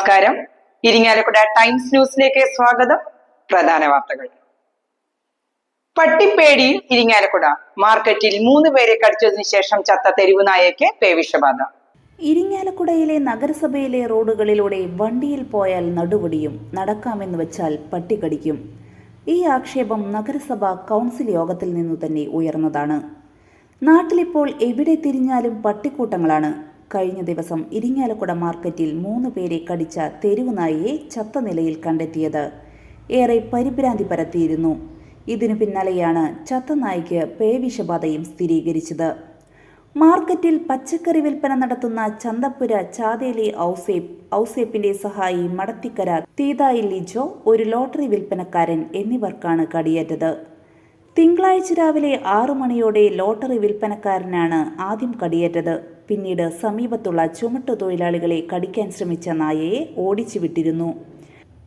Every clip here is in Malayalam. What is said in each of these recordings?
നമസ്കാരം. ഇരിങ്ങാലക്കുട ടൈംസ് ന്യൂസിലേക്ക് സ്വാഗതം. പ്രധാന വാർത്തകൾ. പട്ടിപ്പേടിയിൽ ഇരിങ്ങാലക്കുട. മാർക്കറ്റിൽ മൂന്ന് പേരെ കടിച്ചതിനു ശേഷം ചത്ത തെരുവ് നായയ്ക്ക് പേവിഷബാധ ഇരിങ്ങാലക്കുടയിലെ നഗരസഭയിലെ റോഡുകളിലൂടെ വണ്ടിയിൽ പോയാൽ നടുവടിയും നടക്കാമെന്ന് വെച്ചാൽ പട്ടി കടിക്കും ഈ ആക്ഷേപം നഗരസഭ കൗൺസിൽ യോഗത്തിൽ നിന്നു തന്നെ ഉയർന്നതാണ്. നാട്ടിലിപ്പോൾ എവിടെ തിരിഞ്ഞാലും പട്ടിക്കൂട്ടങ്ങളാണ്. കഴിഞ്ഞ ദിവസം ഇരിങ്ങാലക്കുട മാർക്കറ്റിൽ മൂന്ന് പേരെ കടിച്ച തെരുവുനായിയെ ചത്ത നിലയിൽ കണ്ടെത്തിയത്. ഏറെ പരിഭ്രാന്തി പരത്തിയിരുന്നു. ഇതിനു പിന്നാലെയാണ് ചത്ത നായിക്ക് പേവിഷബാധയും സ്ഥിരീകരിച്ചത്. മാർക്കറ്റിൽ പച്ചക്കറി വിൽപ്പന നടത്തുന്ന ചന്തപ്പുര ചാതേലി ഔസേപ്പ് ഔസേപ്പിന്റെ സഹായി മടത്തിക്കര തീതായി ലിജോ ഒരു ലോട്ടറി വിൽപ്പനക്കാരൻ എന്നിവർക്കാണ് കടിയേറ്റത്. തിങ്കളാഴ്ച രാവിലെ ആറു മണിയോടെ ലോട്ടറി വിൽപ്പനക്കാരനാണ് ആദ്യം കടിയേറ്റത്. പിന്നീട് സമീപത്തുള്ള ചുമട്ടു തൊഴിലാളികളെ കടിക്കാൻ ശ്രമിച്ച നായയെ ഓടിച്ചു വിട്ടിരുന്നു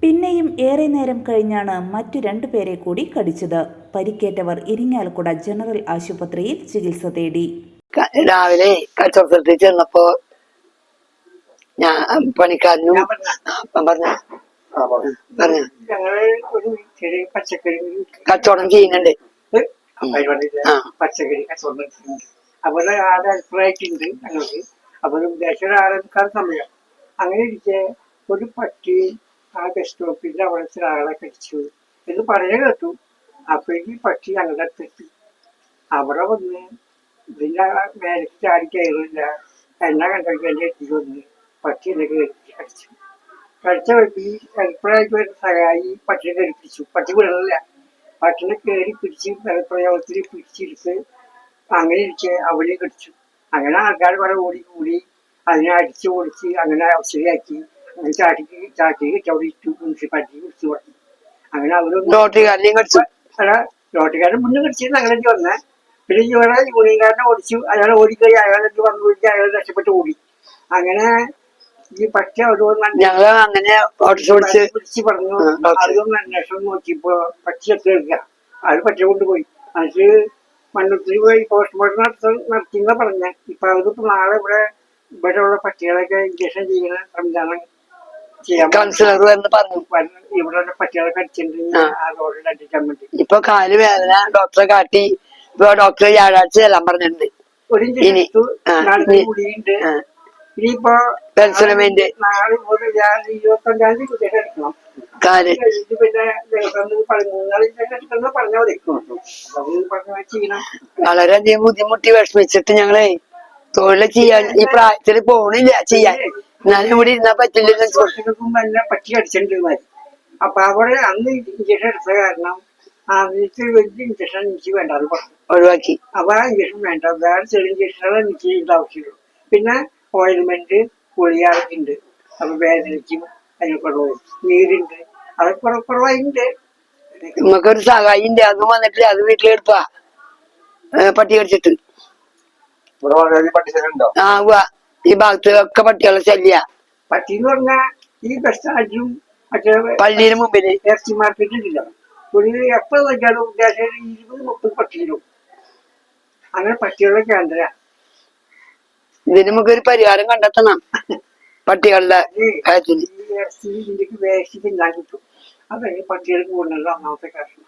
പിന്നെയും ഏറെ നേരം കഴിഞ്ഞാണ് മറ്റു രണ്ടു പേരെ കൂടി കടിച്ചത്. പരിക്കേറ്റവർ ഇരിങ്ങാലക്കുട ജനറൽ ആശുപത്രിയിൽ ചികിത്സ തേടി. രാവിലെ കച്ചവടത്തിൽ ചെന്നപ്പോ ഞാൻ പണിക്കാരനും പറഞ്ഞു. പറഞ്ഞു. കച്ചവടം ചെയ്യുന്നുണ്ട്. പച്ചക്കറി കച്ചവടം അവരുടെ ആരുടെ അഭിപ്രായത്തിണ്ട് ഞങ്ങൾക്ക്. അവരും ദേശീയ ആളെടുക്കാൻ സമയം അങ്ങനെ ഇരിക്കെ ഒരു പട്ടി ആ ബസ് സ്റ്റോപ്പിന്റെ അവിടെ ചില ആളെ കടിച്ചു എന്ന് പറഞ്ഞു കേട്ടു. അപ്പോഴേക്ക് പട്ടി ഞങ്ങളുടെ അടുത്തെത്തി. അവിടെ വന്ന് ഇതിന്റെ മേലേക്ക് ചാടി കയറില്ല. എന്നെ കണ്ടെങ്കിൽ എന്റെ എത്തി വന്ന് പട്ടി എന്നെ കയറി കടിച്ചു. കഴിച്ച പട്ടി വരുന്ന സഹായി പട്ടിനെ ധരിപ്പിച്ചു പട്ടി വിടണില്ല. പട്ടിനെ കയറി പിടിച്ച് പ്രയോഗത്തിൽ പിടിച്ചെടുത്ത് അങ്ങനെ ഇരിക്കെ അവളെ കടിച്ചു. അങ്ങനെ ആൾക്കാർ കുറെ ഓടി കൂടി അതിനെ അടിച്ച് ഓടിച്ച് അങ്ങനെ ശരിയാക്കി അങ്ങനെ ചാട്ടിക്ക് ചാട്ടി കെട്ടി. അവിടെ ഇട്ടു മുനിസിപ്പാലിറ്റി കുടിച്ചു കൊടുത്തു അങ്ങനെ അവർ അല്ല ലോട്ടുകാരൻ മുന്നേ കടിച്ചിരുന്നു അങ്ങനെ വന്നേ. പിന്നെ ഇവിടെ യൂണിയൻകാരനെ ഓടിച്ചു. അയാൾ ഓടിക്കഴിഞ്ഞ് അയാളെ വന്നു വിളിച്ച് അയാൾ രക്ഷപ്പെട്ട് ഓടി. അങ്ങനെ ഈ പറ്റ ഞങ്ങൾ അങ്ങനെ പിടിച്ച് പറഞ്ഞു. അതൊന്നും അന്വേഷണം നോക്കിയപ്പോ പക്ഷി എത്ര അത് പറ്റ കൊണ്ടുപോയി. അത് മണ്ണുത്തിരി പോയി പോസ്റ്റ്മോർട്ടം നടത്ത നടത്തിയെന്നാ പറഞ്ഞ. ഇപ്പൊ അതിപ്പോ നാളെ ഇവിടെ ഇവിടെ ഉള്ള പട്ടികളൊക്കെ ഇഞ്ചക്ഷൻ ചെയ്യുന്ന സംവിധാനം ചെയ്യാൻ കൗൺസിലർ എന്ന് പറഞ്ഞു. വന്ന് ഇവിടെ ഉള്ള പട്ടികളെ കടിച്ചിട്ടുണ്ടെങ്കിൽ ആ. ആ റോഡിൽ അടിക്കാൻ വേണ്ടി. ഇപ്പൊ കാൽ വേദന ഡോക്ടറെ കാട്ടി ഇപ്പൊ ഡോക്ടർ വ്യാഴാഴ്ച ചെല്ലാൻ പറഞ്ഞിട്ടുണ്ട്. ഒരു ഇഞ്ചക്ഷൻ ഇനി, കൂടിയുണ്ട്. ഇനിയിപ്പോ പെൻസിലമെന്റ് നാളെ മുതൽ ഞാൻ ഇരുപത്തഞ്ചാം തീയതി കുട്ടികളെ എടുക്കണം. കാൽ. പിന്നെ പറഞ്ഞാൽ വളരെയധികം ബുദ്ധിമുട്ടി വിഷമിച്ചിട്ട് ഞങ്ങളെ തൊഴിൽ ചെയ്യാൻ ഈ പ്രായത്തിൽ പോണില്ല ചെയ്യാൻ. എന്നാലും ഇവിടെ ഇരുന്നാ വർഷങ്ങൾക്കും എന്നെ പറ്റി അടിച്ചിട്ടുണ്ട് അപ്പൊ അവിടെ അന്ന് ഇഞ്ചക്ഷൻ എടുത്ത കാരണം ആദ്യത്തെ വലിയ ഇഞ്ചക്ഷൻ എനിക്ക് പറഞ്ഞു ഒഴിവാക്കി. അപ്പൊ ആ ഇഞ്ചക്ഷൻ വേണ്ട. വേറെ ചെറിയ ഇഞ്ചക്ഷൻ എനിക്ക് ആവശ്യമുള്ളൂ. പിന്നെ ഓയിൽമെന്റ് ഗുളികയൊക്കെ ഉണ്ട് അപ്പൊ വേദനയ്ക്കും അതിന് കുറവ്. നീരുണ്ട്. അത് കുറവ് കുറവായിട്ടുണ്ട്. നമുക്കൊരു സഹായിണ്ട് അത് വന്നിട്ട് അത് വീട്ടിലെടുപ്പാ. പട്ടി കടിച്ചിട്ട്. ആ ഈ ഭാഗത്ത് ഒക്കെ പട്ടികളെ ശല്യ. പട്ടി എന്ന് പറഞ്ഞാൽ ഈ ബസ്റ്റാജും സ്റ്റാൻഡിലും മറ്റേ പള്ളിയുടെ മുമ്പിൽ. ഇറച്ചി മാർക്കറ്റ് ഇല്ല ഒരു നോക്കിയാലും ഉദ്ദേശം ഇരുപത് മുപ്പത് പട്ടിയിലും അങ്ങനെ പട്ടികളുടെ കേന്ദ്ര. ഇതിന് നമുക്കൊരു പരിഹാരം കണ്ടെത്തണം. പട്ടികളുടെ കാര്യത്തിന് ഈ ഇറച്ചി ഇന്ത്യയ്ക്ക് വേസ്റ്റ് തിന്നാൻ കിട്ടും അതാണ് ഈ പട്ടികൾക്ക് കൊണ്ടുള്ള ഒന്നാമത്തെ കാര്യം.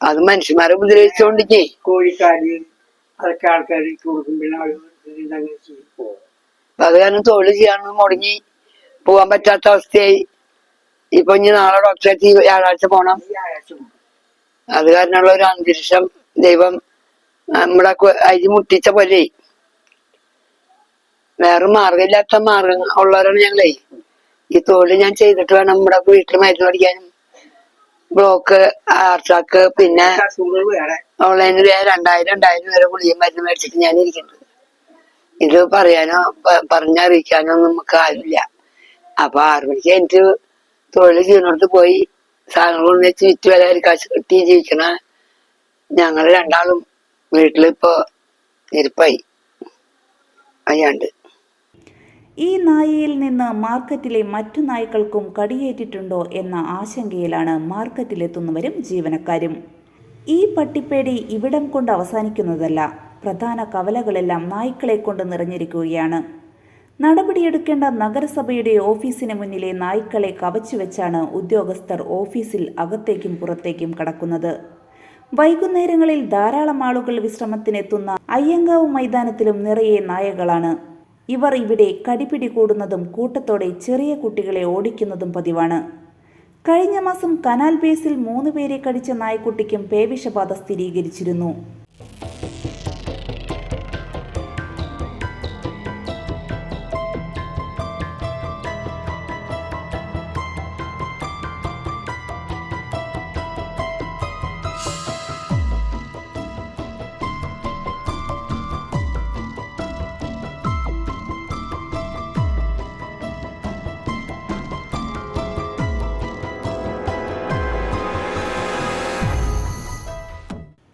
അത് മനുഷ്യന്മാരെ ഉപദ്രവിച്ചോണ്ടിക്കേ കോഴിക്കാര് അതൊക്കെ ആൾക്കാർക്ക് കൊടുക്കും പിന്നെ അത് കാരണം തൊഴിൽ ചെയ്യാൻ മുടങ്ങി പോവാൻ പറ്റാത്ത അവസ്ഥയായി. ഇപ്പൊ ഇനി നാളെ ഡോക്ടറെ വ്യാഴാഴ്ച പോണം. അത് കാരണമുള്ള ഒരു അന്തരീക്ഷം ദൈവം നമ്മുടെ അരി മുട്ടിച്ച പോലെ വേറെ മാർഗമില്ലാത്ത മാർഗം ഉള്ളവരാണ് ഞങ്ങളെ. ഈ തൊഴിൽ ഞാൻ ചെയ്തിട്ട് വേണം നമ്മുടെ വീട്ടിൽ മരുന്ന് പഠിക്കാനും ബ്ലോക്ക് ആർച്ചാക്ക് പിന്നെ ഓൺലൈനിൽ രണ്ടായിരം രണ്ടായിരം വരെ ഗുളിയും മരുന്ന് മേടിച്ചിട്ട് ഞാൻ ഇരിക്കുന്നത്. ഇത് പറയാനോ പറഞ്ഞറിയിക്കാനോ നമുക്ക് ആരുമില്ല. അപ്പൊ ആറു മണിക്ക് എനിക്ക് തൊഴിൽ ചെയ്യുന്നിടത്ത് പോയി സാധനങ്ങൾ വെച്ച് വിറ്റ് വില കാശ് കിട്ടി ജീവിക്കണ ഞങ്ങൾ രണ്ടാളും വീട്ടിലിപ്പോ ഇരിപ്പായി. അയ്യാണ്ട്. ഈ നായയിൽ നിന്ന് മാർക്കറ്റിലെ മറ്റു നായ്ക്കൾക്കും കടിയേറ്റിട്ടുണ്ടോ എന്ന ആശങ്കയിലാണ് മാർക്കറ്റിലെത്തുന്നവരും ജീവനക്കാരും. ഈ പട്ടിപ്പേടി ഇവിടം കൊണ്ട് അവസാനിക്കുന്നതല്ല പ്രധാന കവലകളെല്ലാം നായ്ക്കളെ കൊണ്ട് നിറഞ്ഞിരിക്കുകയാണ്. നടപടിയെടുക്കേണ്ട നഗരസഭയുടെ ഓഫീസിന് മുന്നിലെ നായ്ക്കളെ കവച്ചുവെച്ചാണ് ഉദ്യോഗസ്ഥർ ഓഫീസിൽ അകത്തേക്കും പുറത്തേക്കും കടക്കുന്നത്. വൈകുന്നേരങ്ങളിൽ ധാരാളം ആളുകൾ വിശ്രമത്തിനെത്തുന്ന അയ്യങ്കാവ് മൈതാനത്തിലും നിറയെ നായകളാണ്. ഇവർ ഇവിടെ കടിപിടി കൂടുന്നതും കൂട്ടത്തോടെ ചെറിയ കുട്ടികളെ ഓടിക്കുന്നതും പതിവാണ്. കഴിഞ്ഞ മാസം കനാൽ ബേസിൽ മൂന്ന് പേരെ കടിച്ച നായ്ക്കുട്ടിക്കും പേവിഷബാധ സ്ഥിരീകരിച്ചിരുന്നു.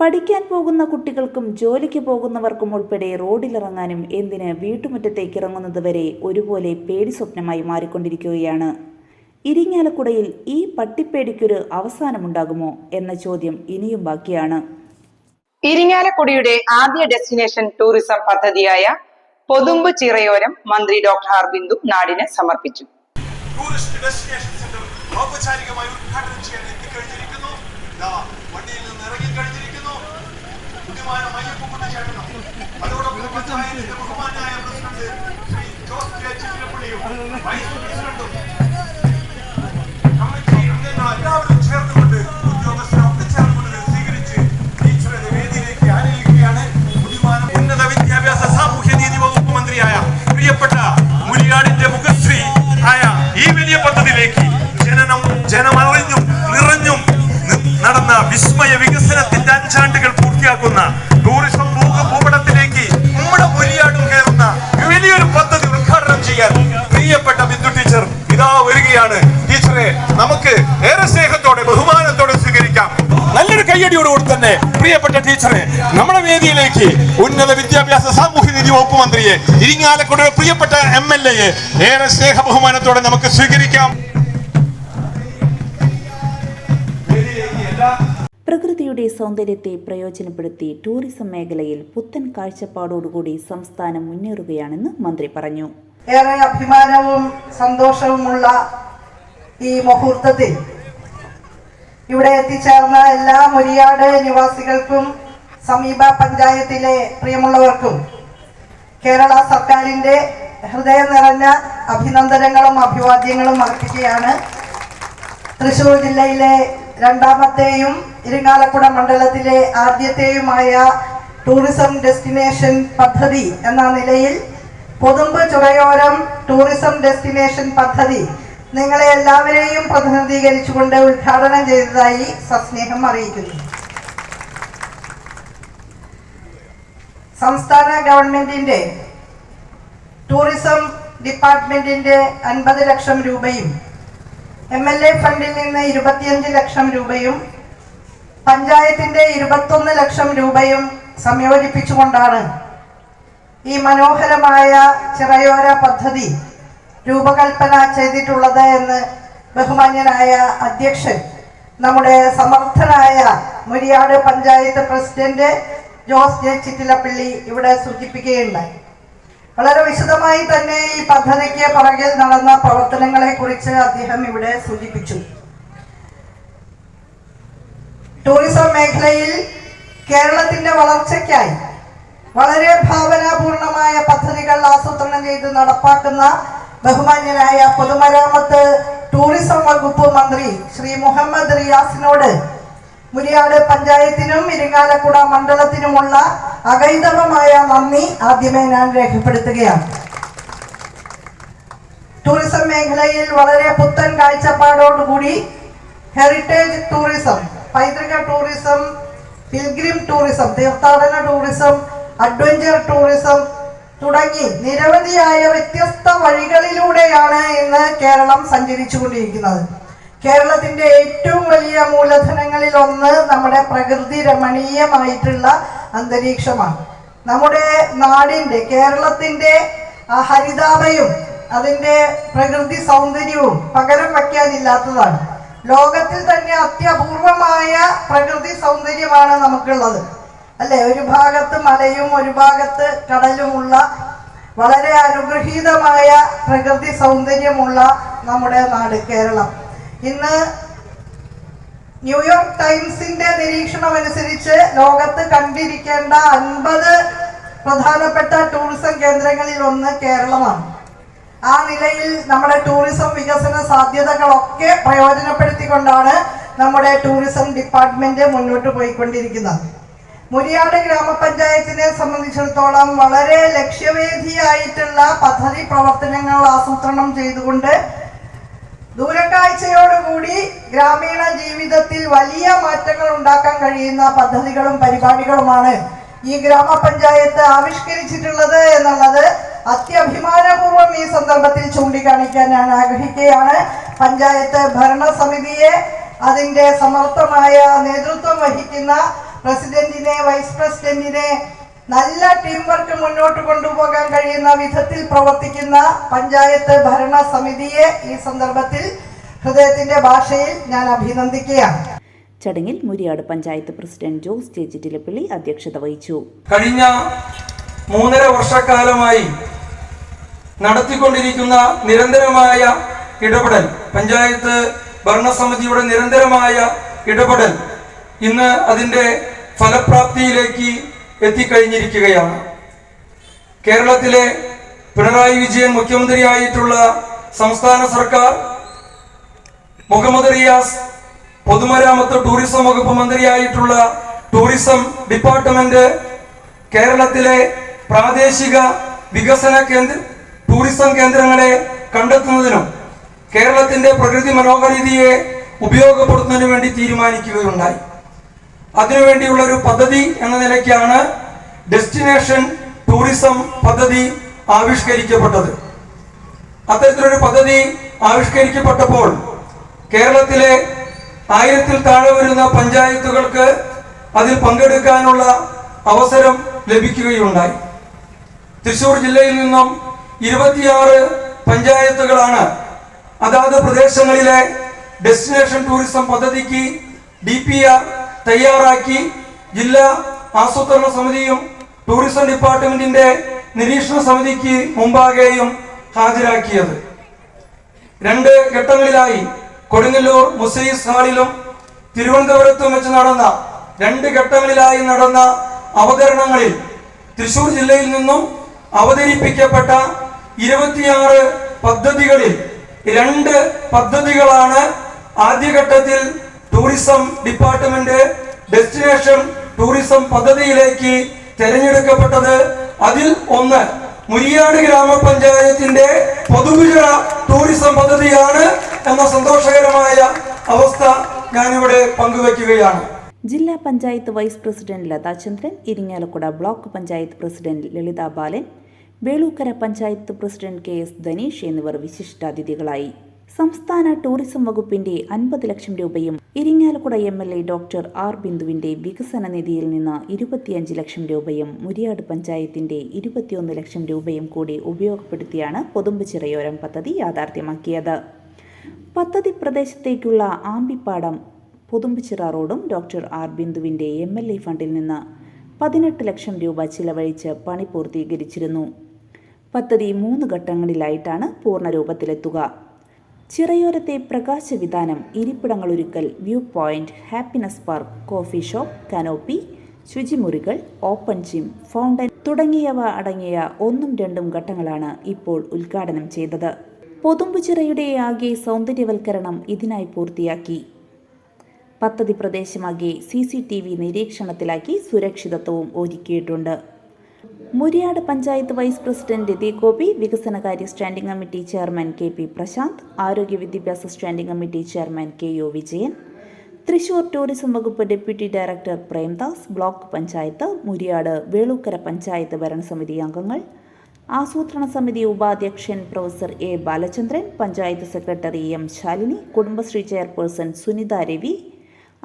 പഠിക്കാൻ പോകുന്ന കുട്ടികൾക്കും ജോലിക്ക് പോകുന്നവർക്കും ഉൾപ്പെടെ റോഡിലിറങ്ങാനും എന്തിന് വീട്ടുമുറ്റത്തേക്ക് ഇറങ്ങുന്നത് വരെ ഒരുപോലെ പേടി സ്വപ്നമായി മാറിക്കൊണ്ടിരിക്കുകയാണ്. ഇരിങ്ങാലക്കുടയിൽ ഈ പട്ടിപ്പേടിക്കൊരു അവസാനമുണ്ടാകുമോ എന്ന ചോദ്യം ഇനിയും ബാക്കിയാണ്. ഇരിങ്ങാലക്കുടിയുടെ ആദ്യ ഡെസ്റ്റിനേഷൻ ടൂറിസം പദ്ധതിയായ പൊതുമ്പ് ചിറയോരം മന്ത്രി ഡോക്ടർ ആർ ബിന്ദു നാടിന് സമർപ്പിച്ചു. ടൂറിസ്റ്റ് ഡെസ്റ്റിനേഷൻ സെന്റർ ഔപചാരികമായി ഉദ്ഘാടനം ചെയ്യാൻ എത്തിക്കഴിഞ്ഞിരിക്കുന്നു. ബുദ്ധിമാനം അയ്യപ്പൻകുട്ടി ചേട്ടനും അതോടൊപ്പം പഞ്ചായത്തിന്റെ ബഹുമാനായ പ്രസിഡന്റ് ശ്രീ ജോസ് കെ ചിറ്റിലപ്പള്ളിയും വൈസ് വേദിയിലേക്ക് ഉന്നത വിദ്യാഭ്യാസ സാമൂഹ്യ നീതി വകുപ്പ് മന്ത്രിയെ ഇരിങ്ങാലക്കുട പ്രിയപ്പെട്ട എം എൽ എയെ ഏറെ സ്നേഹ ബഹുമാനത്തോടെ നമുക്ക് സ്വീകരിക്കാം. പ്രകൃതിയുടെ സൗന്ദര്യത്തെ പ്രയോജനപ്പെടുത്തി ടൂറിസം മേഖലയിൽ പുത്തൻ കാഴ്ചപ്പാടോടുകൂടി സംസ്ഥാനം മുന്നേറുകയാണെന്ന് മന്ത്രി പറഞ്ഞു. ഏറെ അഭിമാനവും സന്തോഷവുമുള്ള ഈ മുഹൂർത്തത്തിൽ ഇവിടെ എത്തിച്ചേർന്ന എല്ലാ മുരിയാട് നിവാസികൾക്കും സമീപ പഞ്ചായത്തിലെ പ്രിയമുള്ളവർക്കും കേരള സർക്കാരിന്റെ ഹൃദയം നിറഞ്ഞ അഭിനന്ദനങ്ങളും അഭിവാദ്യങ്ങളും അർപ്പിക്കുകയാണ്. തൃശൂർ ജില്ലയിലെ രണ്ടാമത്തെയും ഇരിങ്ങാലക്കുട മണ്ഡലത്തിലെ ആദ്യത്തെയുമായ ടൂറിസം ഡെസ്റ്റിനേഷൻ പദ്ധതി എന്ന നിലയിൽ പൊതുമ്പ് ചുറയോരം ടൂറിസം ഡെസ്റ്റിനേഷൻ പദ്ധതി നിങ്ങളെ എല്ലാവരെയും പ്രതിനിധീകരിച്ചുകൊണ്ട് ഉദ്ഘാടനം ചെയ്തതായി സസ്നേഹം അറിയിക്കുന്നു. സംസ്ഥാന ഗവൺമെന്റിന്റെ ടൂറിസം ഡിപ്പാർട്ട്മെന്റിന്റെ അൻപത് ലക്ഷം രൂപയും എം എൽ എ ഫണ്ടിൽ നിന്ന് ഇരുപത്തിയഞ്ച് ലക്ഷം രൂപയും പഞ്ചായത്തിന്റെ ഇരുപത്തൊന്ന് ലക്ഷം രൂപയും സംയോജിപ്പിച്ചുകൊണ്ടാണ് ഈ മനോഹരമായ ചിറയോര പദ്ധതി രൂപകൽപ്പന ചെയ്തിട്ടുള്ളത് എന്ന് ബഹുമാന്യനായ അധ്യക്ഷൻ നമ്മുടെ സമർത്ഥനായ മുരിയാട് പഞ്ചായത്ത് പ്രസിഡന്റ് ജോസ് ജെ ചിറ്റിലപ്പള്ളി ഇവിടെ സൂചിപ്പിക്കുകയുണ്ടായി. വളരെ വിശദമായി തന്നെ ഈ പദ്ധതിക്ക് പുറകിൽ നടന്ന പ്രവർത്തനങ്ങളെ കുറിച്ച് അദ്ദേഹം ഇവിടെ സൂചിപ്പിച്ചു. ടൂറിസം മേഖലയിൽ കേരളത്തിന്റെ വളർച്ചയ്ക്കായി വളരെ ഭാവനാപൂർണമായ പദ്ധതികൾ ആസൂത്രണം ചെയ്ത് നടപ്പാക്കുന്ന ബഹുമാന്യനായ പൊതുമരാമത്ത് ടൂറിസം വകുപ്പ് മന്ത്രി ശ്രീ മുഹമ്മദ് റിയാസിനോട് മുരിയാട് പഞ്ചായത്തിനും ഇരിങ്ങാലക്കുട മണ്ഡലത്തിനുമുള്ള അകൈതവമായ നന്ദി ആദ്യമേ ഞാൻ രേഖപ്പെടുത്തുകയാണ്. ടൂറിസം മേഖലയിൽ വളരെ പുത്തൻ കാഴ്ചപ്പാടോടുകൂടി ഹെറിറ്റേജ് ടൂറിസം പൈതൃക ടൂറിസം പിൽഗ്രിം ടൂറിസം തീർത്ഥാടന ടൂറിസം അഡ്വഞ്ചർ ടൂറിസം തുടങ്ങി നിരവധിയായ വ്യത്യസ്ത വഴികളിലൂടെയാണ് ഇന്ന് കേരളം സഞ്ചരിച്ചുകൊണ്ടിരിക്കുന്നത്. കേരളത്തിന്റെ ഏറ്റവും വലിയ മൂലധനങ്ങളിൽ ഒന്ന് നമ്മുടെ പ്രകൃതി രമണീയമായിട്ടുള്ള അന്തരീക്ഷമാണ്. നമ്മുടെ നാടിന്റെ കേരളത്തിന്റെ ആ ഹരിതാഭയും അതിന്റെ പ്രകൃതി സൗന്ദര്യവും പകരം വയ്ക്കാനില്ലാത്തതാണ്. ലോകത്തിൽ തന്നെ അത്യപൂർവമായ പ്രകൃതി സൗന്ദര്യമാണ് നമുക്കുള്ളത്. അല്ലെ? ഒരു ഭാഗത്ത് മലയും ഒരു ഭാഗത്ത് കടലുമുള്ള വളരെ അനുഗ്രഹീതമായ പ്രകൃതി സൗന്ദര്യമുള്ള നമ്മുടെ നാട് കേരളം. ഇന്ന് ന്യൂയോർക്ക് ടൈംസിന്റെ നിരീക്ഷണം അനുസരിച്ച് ലോകത്ത് കണ്ടിരിക്കേണ്ട അൻപത് പ്രധാനപ്പെട്ട ടൂറിസം കേന്ദ്രങ്ങളിൽ ഒന്ന് കേരളമാണ്. ആ നിലയിൽ നമ്മുടെ ടൂറിസം വികസന സാധ്യതകളൊക്കെ പ്രയോജനപ്പെടുത്തിക്കൊണ്ടാണ് നമ്മുടെ ടൂറിസം ഡിപ്പാർട്ട്മെന്റ് മുന്നോട്ട് പോയിക്കൊണ്ടിരിക്കുന്നത്. മുരിയാട് ഗ്രാമപഞ്ചായത്തിനെ സംബന്ധിച്ചിടത്തോളം വളരെ ലക്ഷ്യവേദിയായിട്ടുള്ള പദ്ധതി പ്രവർത്തനങ്ങൾ ആസൂത്രണം ചെയ്തുകൊണ്ട് ദൂരക്കാഴ്ചയോടുകൂടി ഗ്രാമീണ ജീവിതത്തിൽ വലിയ മാറ്റങ്ങൾ ഉണ്ടാക്കാൻ കഴിയുന്ന പദ്ധതികളും പരിപാടികളുമാണ് ഈ ഗ്രാമപഞ്ചായത്ത് ആവിഷ്കരിച്ചിട്ടുള്ളത് എന്നുള്ളത് അത്യഭിമാനപൂർവം ഈ സന്ദർഭത്തിൽ ചൂണ്ടിക്കാണിക്കാൻ ഞാൻ ആഗ്രഹിക്കുകയാണ്. പഞ്ചായത്ത് ഭരണസമിതിയെ അതിന്റെ സമർത്ഥമായ നേതൃത്വം വഹിക്കുന്ന പ്രസിഡന്റിനെ വൈസ് പ്രസിഡന്റിനെ നല്ല ടീം വർക്ക് മുന്നോട്ട് കൊണ്ടുപോകാൻ കഴിയുന്ന വിധത്തിൽ പ്രവർത്തിക്കുന്ന പഞ്ചായത്ത് ഭരണ സമിതിയെ ഈ സന്ദർഭത്തിൽ ഹൃദയത്തിന്റെ ഭാഷയിൽ ഞാൻ അഭിനന്ദിക്കുകയാണ്. ചടങ്ങിൽ മുരിയാട് പഞ്ചായത്ത് പ്രസിഡന്റ് ജോസ് ജെ ചിറ്റിലപ്പള്ളി അധ്യക്ഷത വഹിച്ചു. കഴിഞ്ഞ മൂന്നര വർഷക്കാലമായി നടത്തിക്കൊണ്ടിരിക്കുന്ന നിരന്തരമായ ഇടപെടൽ പഞ്ചായത്ത് ഭരണസമിതിയുടെ നിരന്തരമായ ഇടപെടൽ ഇന്ന് അതിന്റെ ഫലപ്രാപ്തിയിലേക്ക് എത്തിക്കഴിഞ്ഞിരിക്കുകയാണ്. കേരളത്തിലെ പിണറായി വിജയൻ മുഖ്യമന്ത്രിയായിട്ടുള്ള സംസ്ഥാന സർക്കാർ മുഹമ്മദ് റിയാസ് പൊതുമരാമത്ത് ടൂറിസം വകുപ്പ് മന്ത്രിയായിട്ടുള്ള ടൂറിസം ഡിപ്പാർട്ട്മെന്റ് കേരളത്തിലെ പ്രാദേശിക വികസന കേന്ദ്ര ടൂറിസം കേന്ദ്രങ്ങളെ കണ്ടെത്തുന്നതിനും കേരളത്തിന്റെ പ്രകൃതി മനോഹരീതിയെ ഉപയോഗപ്പെടുത്തുന്നതിനു വേണ്ടി തീരുമാനിക്കുകയുണ്ടായി. അതിനുവേണ്ടിയുള്ള ഒരു പദ്ധതി എന്ന നിലയ്ക്കാണ് ഡെസ്റ്റിനേഷൻ ടൂറിസം പദ്ധതി ആവിഷ്കരിക്കപ്പെട്ടത്. അത്തരത്തിലൊരു പദ്ധതി ആവിഷ്കരിക്കപ്പെട്ടപ്പോൾ കേരളത്തിലെ ആയിരത്തിൽ താഴെ വരുന്ന പഞ്ചായത്തുകൾക്ക് അതിൽ പങ്കെടുക്കാനുള്ള അവസരം ലഭിക്കുകയുണ്ടായി. തൃശൂർ ജില്ലയിൽ നിന്നും ഇരുപത്തിയാറ് പഞ്ചായത്തുകളാണ് അതാത് പ്രദേശങ്ങളിലെ ഡെസ്റ്റിനേഷൻ ടൂറിസം പദ്ധതിക്ക് ഡി പി ആർ തയ്യാറാക്കി ജില്ലാ ആസൂത്രണ സമിതിയും ടൂറിസം ഡിപ്പാർട്ട്മെന്റിന്റെ നിരീക്ഷണ സമിതിക്ക് മുമ്പാകെയും ഹാജരാക്കിയത്. രണ്ട് ഘട്ടങ്ങളിലായി കൊടുങ്ങല്ലൂർ മുസൈസ് ഹാളിലും തിരുവനന്തപുരത്തും വെച്ച് നടന്ന രണ്ട് ഘട്ടങ്ങളിലായി നടന്ന അവതരണങ്ങളിൽ തൃശൂർ ജില്ലയിൽ നിന്നും അവതരിപ്പിക്കപ്പെട്ട ഇരുപത്തിയാറ് പദ്ധതികളിൽ രണ്ട് പദ്ധതികളാണ് ആദ്യഘട്ടത്തിൽ ടൂറിസം ഡിപ്പാർട്ട്മെന്റ് ഡെസ്റ്റിനേഷൻ ടൂറിസം പദ്ധതിയിലേക്ക് തെരഞ്ഞെടുക്കപ്പെട്ടത് അതിൽ ഒന്ന് മുരിയാട് ഗ്രാമപഞ്ചായത്തിന്റെ പൊതുഗുജറ ടൂറിസം പദ്ധതിയാണ് എന്ന സന്തോഷകരമായ അവസ്ഥ ഞാനിവിടെ പങ്കുവയ്ക്കുകയാണ്. ജില്ലാ panchayat vice president Lathachandran Irinjalakuda block panchayat president Lalitha Balan Velookkara panchayat president K S Dhanish എന്നിവർ വിശിഷ്ടാതിഥികളായി. സംസ്ഥാന ടൂറിസം വകുപ്പിന്റെ അൻപത് ലക്ഷം രൂപയും Irinjalakuda M L A doctor R ബിന്ദുവിന്റെ വികസന നിധിയിൽ നിന്ന് ഇരുപത്തിയഞ്ച് ലക്ഷം രൂപയും മുരിയാട് പഞ്ചായത്തിന്റെ ഇരുപത്തിയൊന്ന് ലക്ഷം രൂപയും കൂടി ഉപയോഗപ്പെടുത്തിയാണ് പൊതുമ്പ് ചിറയോരം പദ്ധതി യാഥാർത്ഥ്യമാക്കിയത്. പദ്ധതി പ്രദേശത്തേക്കുള്ള ആമ്പിപ്പാടം പുതുമ്പുച്ചിറ റോഡും ഡോക്ടർ ആർ ബിന്ദുവിന്റെ എം എൽ എ ഫണ്ടിൽ നിന്ന് പതിനെട്ട് ലക്ഷം രൂപ ചിലവഴിച്ച് പണി പൂർത്തീകരിച്ചിരുന്നു. പദ്ധതി മൂന്ന് ഘട്ടങ്ങളിലായിട്ടാണ് പൂർണരൂപത്തിലെത്തുക ചിറയോരത്തെ ഇരിപ്പിടങ്ങൾ ഒരുക്കൽ view point happiness park coffee shop canopy ശുചിമുറികൾ open gym fountain തുടങ്ങിയവ അടങ്ങിയ ഒന്നും രണ്ടും ഘട്ടങ്ങളാണ് ഇപ്പോൾ ഉദ്ഘാടനം ചെയ്തത്. പൊതുമ്പുചിറയുടെ ആകെ സൗന്ദര്യവൽക്കരണം ഇതിനായി പൂർത്തിയാക്കി. പദ്ധതി പ്രദേശമാകെ സി സി ടി വി നിരീക്ഷണത്തിലാക്കി സുരക്ഷിതത്വവും ഒരുക്കിയിട്ടുണ്ട്. മുരിയാട് പഞ്ചായത്ത് വൈസ് പ്രസിഡന്റ് ദി ഗോപി വികസനകാര്യ standing committee chairman K P Prashanth ആരോഗ്യ വിദ്യാഭ്യാസ standing committee chairman K U Vijayan Thrissur tourism വകുപ്പ് deputy director Premdas block panchayat Muriyad Velookkara panchayat ഭരണസമിതി അംഗങ്ങൾ ആസൂത്രണ സമിതി ഉപാധ്യക്ഷൻ professor A Balachandran panchayat secretary M Shalini Kudumbashree chairperson Sunitha Ravi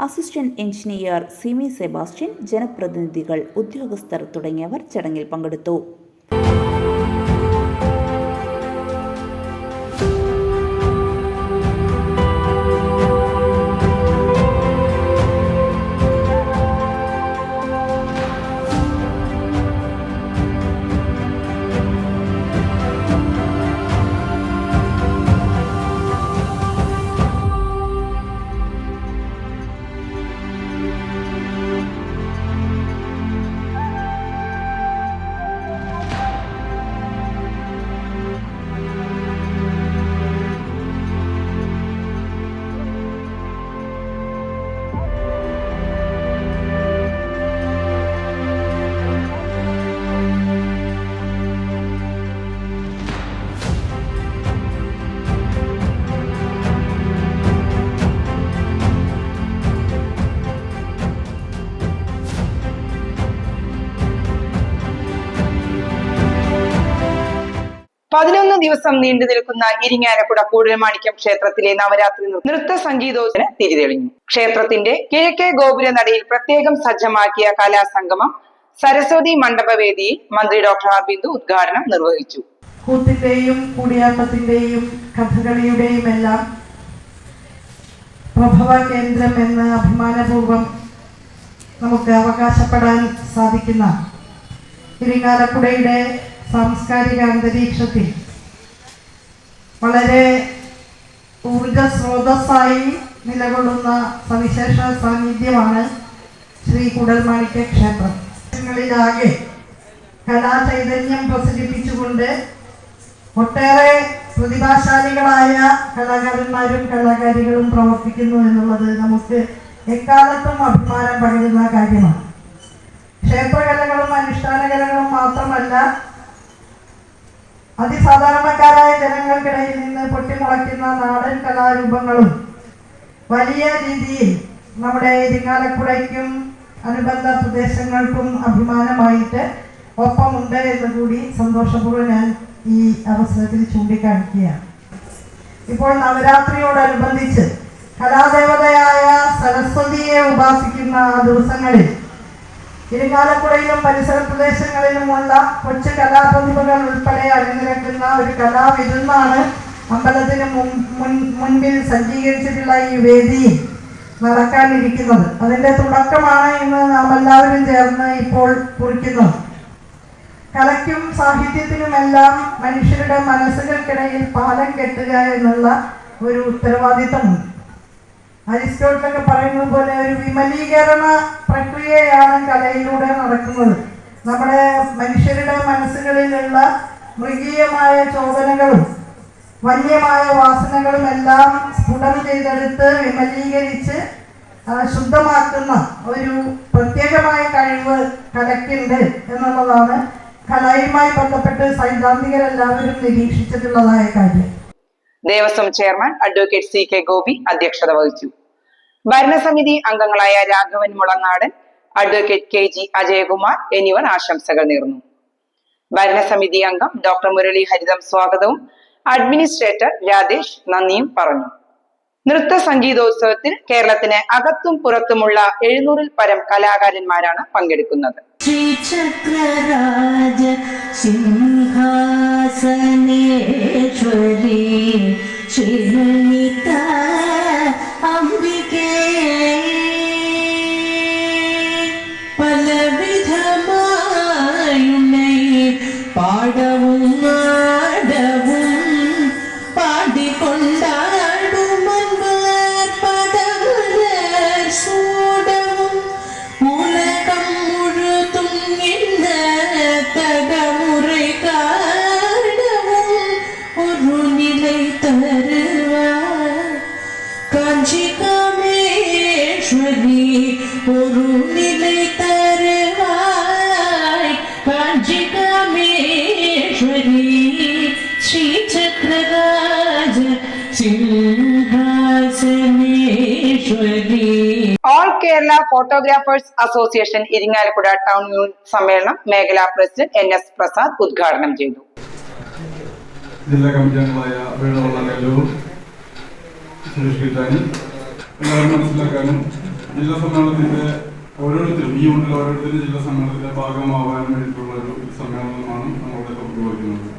assistant engineer Simi Sebastian ജനപ്രതിനിധികൾ ഉദ്യോഗസ്ഥർ തുടങ്ങിയവർ ചടങ്ങിൽ പങ്കെടുത്തു. ദിവസം നീണ്ടു നിൽക്കുന്ന ഇരിങ്ങാലക്കുട കൂടൽമാണിക്യം ക്ഷേത്രത്തിലെ നവരാത്രി നൃത്ത സംഗീതോത്സവത്തിന് തിരിതെളിഞ്ഞു. ക്ഷേത്രത്തിന്റെ കിഴക്കേ ഗോപുര നടയിൽ പ്രത്യേകം സജ്ജമാക്കിയ കലാസംഗമം സരസ്വതി മണ്ഡപവേദിയിൽ മന്ത്രി ഡോക്ടർ ആർ ബിന്ദു ഉദ്ഘാടനം നിർവഹിച്ചു. കൂത്തിന്റെയും കൂടിയാട്ടത്തിന്റെയും കഥകളിയുടെയും എല്ലാം പ്രഭവ കേന്ദ്രം എന്ന അഭിമാനപൂർവം നമുക്ക് അവകാശപ്പെടാൻ സാധിക്കുന്ന ഇരിങ്ങാലക്കുടയുടെ സാംസ്കാരിക അന്തരീക്ഷത്തിൽ വളരെ ഊർജ സ്രോതസ്സായി നിലകൊള്ളുന്ന സവിശേഷ സാന്നിധ്യമാണ് ശ്രീ കുടൽമാണിക്യ ക്ഷേത്രം. ങ്ങളിലാകെ കലാചൈതന്യം പ്രസരിപ്പിച്ചുകൊണ്ട് ഒട്ടേറെ പ്രതിഭാശാലികളായ കലാകാരന്മാരും കലാകാരികളും പ്രവർത്തിക്കുന്നു എന്നുള്ളത് നമുക്ക് എക്കാലത്തും അഭിമാനം പകരുന്ന കാര്യമാണ്. ക്ഷേത്രകലകളും അനുഷ്ഠാന കലകളും മാത്രമല്ല അതിസാധാരണക്കാരായ ജനങ്ങൾക്കിടയിൽ നിന്ന് പൊട്ടിമുളയ്ക്കുന്ന നാടൻ കലാരൂപങ്ങളും വലിയ രീതിയിൽ നമ്മുടെ ഇരിങ്ങാലക്കുടയ്ക്കും അനുബന്ധ പ്രദേശങ്ങൾക്കും അഭിമാനമായിട്ട് ഒപ്പമുണ്ട് എന്ന് കൂടി സന്തോഷപൂർവം ഞാൻ ഈ അവസരത്തിൽ ചൂണ്ടിക്കാണിക്കുകയാണ്. ഇപ്പോൾ നവരാത്രിയോടനുബന്ധിച്ച് കലാദേവതയായ സരസ്വതിയെ ഉപാസിക്കുന്ന ദിവസങ്ങളിൽ ഇരിങ്ങാലക്കുടയിലും പരിസര പ്രദേശങ്ങളിലുമുള്ള കൊച്ചു കലാപ്രതിഭകൾ ഉൾപ്പെടെ അണിനിരക്കുന്ന ഒരു കലാവിരുന്നാണ് അമ്പലത്തിന് മുൻ- മുൻ- മുൻപിൽ സജ്ജീകരിച്ചിട്ടുള്ള ഈ വേദി നടക്കാനിരിക്കുന്നത്. അതിന്റെ തുടക്കമാണ് ഇന്ന് നാം എല്ലാവരും ചേർന്ന് ഇപ്പോൾ കുറിക്കുന്നത്. കലയ്ക്കും സാഹിത്യത്തിനുമെല്ലാം മനുഷ്യരുടെ മനസ്സുകൾക്കിടയിൽ പാലം കെട്ടുക എന്നുള്ള ഒരു ഉത്തരവാദിത്തമുണ്ട് അരിസ്റ്റോട്ടിലൊക്കെ പറയുന്നത് പോലെ ഒരു വിമലീകരണ പ്രക്രിയയാണ് കലയിലൂടെ നടക്കുന്നത്. നമ്മുടെ മനുഷ്യരുടെ മനസ്സുകളിലുള്ള മൃഗീയമായ ചോദനകളും വന്യമായ വാസനകളും എല്ലാം സ്ഫുടം ചെയ്തെടുത്ത് വിമലീകരിച്ച് ശുദ്ധമാക്കുന്ന ഒരു പ്രത്യേകമായ കഴിവ് കലയ്ക്കുണ്ട് എന്നുള്ളതാണ് കലയുമായി ബന്ധപ്പെട്ട് സൈദ്ധാന്തികരെല്ലാവരും നിരീക്ഷിച്ചിട്ടുള്ളതായ കാര്യം. Devaswom chairman advocate C K Gopi അധ്യക്ഷത വഹിച്ചു. ഭരണസമിതി അംഗങ്ങളായ Raghavan Mulangadan advocate K G Ajayakumar എന്നിവർ ആശംസകൾ നേർന്നു. ഭരണസമിതി അംഗം ഡോക്ടർ മുരളി ഹരിതം സ്വാഗതവും. അഡ്മിനിസ്ട്രേറ്റർ രാധേഷ് നന്ദിയും പറഞ്ഞു. നൃത്ത സംഗീതോത്സവത്തിൽ കേരളത്തിന് അകത്തും പുറത്തുമുള്ള എഴുന്നൂറിൽ പരം കലാകാരന്മാരാണ് പങ്കെടുക്കുന്നത്. Simhasaneshwari Shri Kerala photographers association Irinjalakuda town unit സമ്മേളനം മേഖലാ പ്രസിഡന്റ് എൻ എസ് പ്രസാദ് ഉദ്ഘാടനം ചെയ്തു. ജില്ലാ കമ്മിറ്റി അംഗങ്ങളായ വേണുള്ള നെല്ലൂർ സുരേഷ് കിട്ടാനും എല്ലാവരും മനസ്സിലാക്കാനും ജില്ലാ സമ്മേളനത്തിന്റെ ഓരോരുത്തരും ഈ യൂണിറ്റിൽ ഓരോരുത്തരും ജില്ലാ സമ്മേളനത്തിന്റെ ഭാഗമാവാൻ വേണ്ടിയിട്ടുള്ള ഒരു സമ്മേളനമാണ് നമ്മളുടെ പങ്കുവയ്ക്കുന്നത്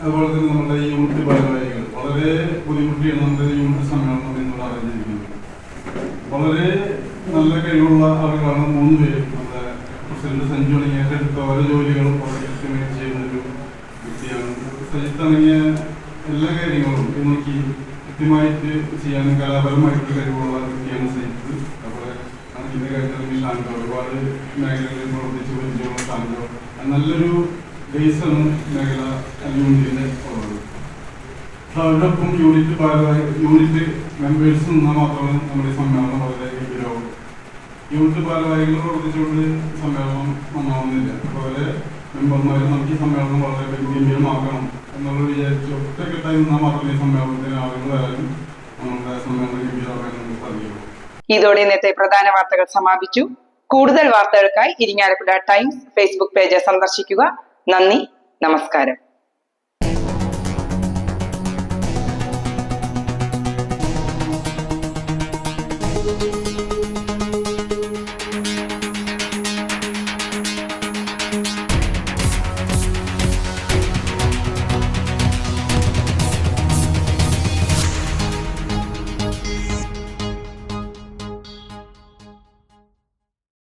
അതുപോലെ തന്നെ നമ്മുടെ ഈ യൂണിറ്റ് ഭാരവാഹികൾ വളരെ ബുദ്ധിമുട്ടിയാണ് നമ്മുടെ ഈ യൂണിറ്റ് സമ്മേളനം എന്നുള്ള അറിഞ്ഞിരിക്കുന്നത് വളരെ നല്ല ആളുകളാണ് മൂന്ന് പേരും നമ്മുടെ പ്രസിഡന്റ് സഞ്ജു അണങ്ങിയ ഏറ്റെടുത്ത ഓരോ ജോലികളും വളരെ കൃത്യമായി ചെയ്യുന്ന ഒരു വ്യക്തിയാണ് സജിത്തണങ്ങിയ എല്ലാ കാര്യങ്ങളും നോക്കി കൃത്യമായിട്ട് ചെയ്യാനും കലാപരമായിട്ട് കഴിവുള്ള വ്യക്തിയാണ് സജിത്ത്. അതുപോലെ ഇതിന്റെ കാര്യത്തിൽ ഷാൻഡോ ഒരുപാട് മേഖലകളിൽ പ്രവർത്തിച്ച് പരിചയമുള്ള ഷാൻഡോ നല്ലൊരു ബേസാണ് മേഖല യൂണിറ്റിന്റെ ഉള്ളത്. അതോടൊപ്പം യൂണിറ്റ് ഭാരവാഹി യൂണിറ്റ് മെമ്പേഴ്സ് നിന്നാൽ മാത്രമാണ് നമ്മുടെ സമ്മേളനം യൂണിറ്റ് ഭാരവാഹികൾ പ്രവർത്തിച്ചുകൊണ്ട് സമ്മേളനം നന്നാവുന്നില്ല. അതുപോലെ മെമ്പർമാർ നമുക്ക് ഈ സമ്മേളനം വളരെ ഗംഭീരമാക്കണം എന്നുള്ള വിചാരിച്ച് ഒറ്റക്കെട്ടായി നിന്നാൽ മാത്രമേ സമ്മേളനത്തിന് ആളുകൾ വരാനും നമ്മുടെ സമ്മേളനം ഗംഭീരമാക്കാനും നമുക്ക് സാധിക്കുള്ളൂ ഇതോടെ ഇന്നത്തെ പ്രധാന വാർത്തകൾ സമാപിച്ചു. കൂടുതൽ വാർത്തകൾക്കായി ഇരിങ്ങാലക്കുട ടൈംസ് ഫേസ്ബുക്ക് പേജ് സന്ദർശിക്കുക. നന്ദി നമസ്കാരം.